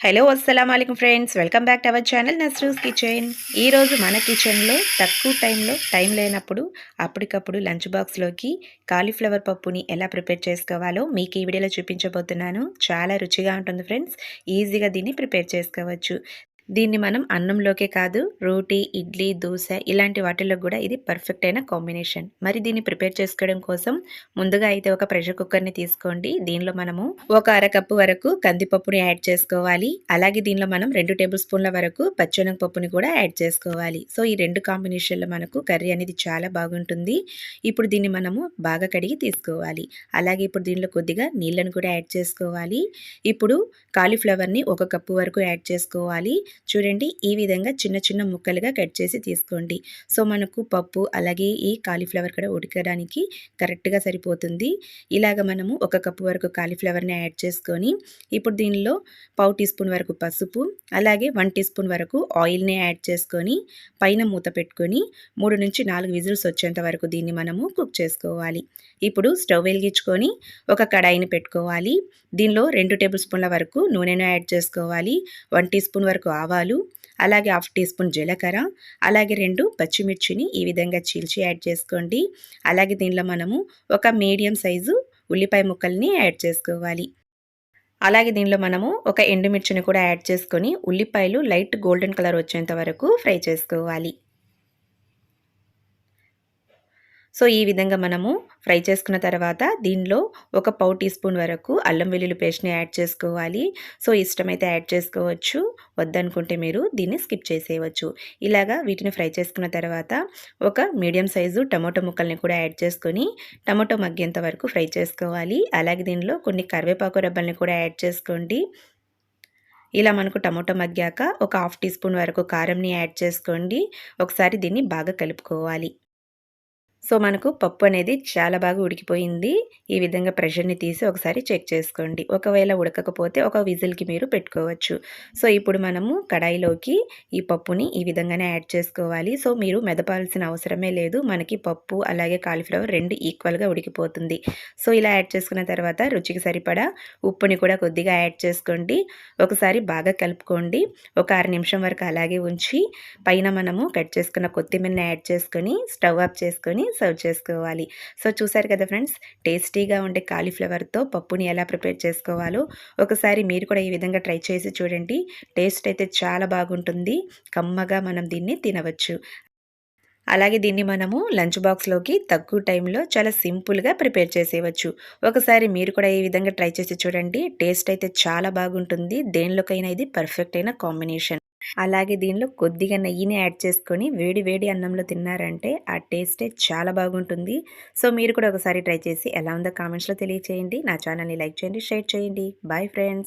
Hello అస్సలం అయికం friends. Welcome back to our channel Nasrus kitchen. ఈరోజు మన కిచెన్లో తక్కువ టైంలో టైం లేనప్పుడు అప్పటికప్పుడు లంచ్ బాక్స్లోకి కాలీఫ్లవర్ పప్పుని ఎలా ప్రిపేర్ చేసుకోవాలో మీకు ఈ వీడియోలో చూపించబోతున్నాను. చాలా రుచిగా ఉంటుంది ఫ్రెండ్స్. ఈజీగా దీన్ని ప్రిపేర్ చేసుకోవచ్చు. దీన్ని మనం అన్నంలోకే కాదు రోటీ ఇడ్లీ దోశ ఇలాంటి వాటిల్లో కూడా ఇది పర్ఫెక్ట్ అయిన కాంబినేషన్ మరి దీన్ని ప్రిపేర్ చేసుకోవడం కోసం ముందుగా అయితే ఒక ప్రెషర్ కుక్కర్ని తీసుకోండి. దీనిలో మనము ఒక అరకప్పు వరకు కందిపప్పుని యాడ్ చేసుకోవాలి. అలాగే దీనిలో మనం రెండు టేబుల్ స్పూన్ల వరకు పచ్చెనగ పప్పుని కూడా యాడ్ చేసుకోవాలి. సో ఈ రెండు కాంబినేషన్లో మనకు కర్రీ అనేది చాలా బాగుంటుంది. ఇప్పుడు దీన్ని మనము బాగా కడిగి తీసుకోవాలి. అలాగే ఇప్పుడు దీనిలో కొద్దిగా నీళ్ళను కూడా యాడ్ చేసుకోవాలి. ఇప్పుడు కాలీఫ్లవర్ని ఒక కప్పు వరకు యాడ్ చేసుకోవాలి. చూడండి ఈ విధంగా చిన్న చిన్న ముక్కలుగా కట్ చేసి తీసుకోండి. సో మనకు పప్పు అలాగే ఈ కాలీఫ్లవర్ కూడా ఉడకడానికి కరెక్ట్గా సరిపోతుంది. ఇలాగ మనము ఒక కప్పు వరకు కాలీఫ్లవర్ని యాడ్ చేసుకొని ఇప్పుడు దీనిలో పావు టీ స్పూన్ వరకు పసుపు అలాగే వన్ టీ స్పూన్ వరకు ఆయిల్ని యాడ్ చేసుకొని పైన మూత పెట్టుకొని మూడు నుంచి నాలుగు విజిల్స్ వచ్చేంత వరకు దీన్ని మనము కుక్ చేసుకోవాలి. ఇప్పుడు స్టవ్ వెలిగించుకొని ఒక కడాయిని పెట్టుకోవాలి. దీనిలో రెండు టేబుల్ స్పూన్ల వరకు నూనెను యాడ్ చేసుకోవాలి. వన్ టీ స్పూన్ వరకు ఆవాలు అలాగే హాఫ్ టీ స్పూన్ జీలకర్ర అలాగే రెండు పచ్చిమిర్చిని ఈ విధంగా చీల్చి యాడ్ చేసుకోండి. అలాగే దీనిలో మనము ఒక మీడియం సైజు ఉల్లిపాయ ముక్కల్ని యాడ్ చేసుకోవాలి. అలాగే దీనిలో మనము ఒక ఎండుమిర్చిని కూడా యాడ్ చేసుకొని ఉల్లిపాయలు లైట్ గోల్డెన్ కలర్ వచ్చేంత వరకు ఫ్రై చేసుకోవాలి. సో ఈ విధంగా మనము ఫ్రై చేసుకున్న తర్వాత దీనిలో ఒక పావు టీ స్పూన్ వరకు అల్లం వెల్లుల్లి పేస్ట్ని యాడ్ చేసుకోవాలి. సో ఇష్టమైతే యాడ్ చేసుకోవచ్చు. వద్దనుకుంటే మీరు దీన్ని స్కిప్ చేసేయవచ్చు. ఇలాగా వీటిని ఫ్రై చేసుకున్న తర్వాత ఒక మీడియం సైజు టమాటో ముక్కల్ని కూడా యాడ్ చేసుకొని టమాటో మగ్గేంత వరకు ఫ్రై చేసుకోవాలి. అలాగే దీనిలో కొన్ని కరివేపాకు రబ్బల్ని కూడా యాడ్ చేసుకోండి. ఇలా మనకు టమాటో మగ్గాక ఒక హాఫ్ టీ స్పూన్ వరకు కారంని యాడ్ చేసుకోండి. ఒకసారి దీన్ని బాగా కలుపుకోవాలి. సో మనకు పప్పు అనేది చాలా బాగా ఉడికిపోయింది. ఈ విధంగా ప్రెషర్ని తీసి ఒకసారి చెక్ చేసుకోండి. ఒకవేళ ఉడకకపోతే ఒక విజిల్కి మీరు పెట్టుకోవచ్చు. సో ఇప్పుడు మనము కడాయిలోకి ఈ పప్పుని ఈ విధంగానే యాడ్ చేసుకోవాలి. సో మీరు మెదపాల్సిన అవసరమే లేదు. మనకి పప్పు అలాగే కాలీఫ్లవర్ రెండు ఈక్వల్గా ఉడికిపోతుంది. సో ఇలా యాడ్ చేసుకున్న తర్వాత రుచికి సరిపడా ఉప్పుని కూడా కొద్దిగా యాడ్ చేసుకోండి. ఒకసారి బాగా కలుపుకోండి. ఒక ఆరు నిమిషం వరకు అలాగే ఉంచి పైన మనము కట్ చేసుకున్న కొత్తిమీరని యాడ్ చేసుకొని స్టవ్ ఆఫ్ చేసుకొని సర్వ్ చేసుకోవాలి. సో చూసారు కదా ఫ్రెండ్స్ టేస్టీగా ఉండే కాలీఫ్లవర్తో పప్పుని ఎలా ప్రిపేర్ చేసుకోవాలో ఒకసారి మీరు కూడా ఈ విధంగా ట్రై చేసి చూడండి. టేస్ట్ అయితే చాలా బాగుంటుంది. కమ్మగా మనం దీన్ని తినవచ్చు. అలాగే దీన్ని మనము లంచ్ బాక్స్లోకి తక్కువ టైంలో చాలా సింపుల్గా ప్రిపేర్ చేసేయవచ్చు. ఒకసారి మీరు కూడా ఈ విధంగా ట్రై చేసి చూడండి. టేస్ట్ అయితే చాలా బాగుంటుంది. దేనిలోకైనా ఇది పర్ఫెక్ట్ అయిన కాంబినేషన్. అలాగే దీనిలో కొద్దిగా నెయ్యిని యాడ్ చేసుకొని వేడి వేడి అన్నంలో తిన్నారంటే ఆ టేస్టే చాలా బాగుంటుంది. సో మీరు కూడా ఒకసారి ట్రై చేసి ఎలా ఉందో కామెంట్స్లో తెలియచేయండి. నా ఛానల్ని లైక్ చేయండి షేర్ చేయండి. Bye friends.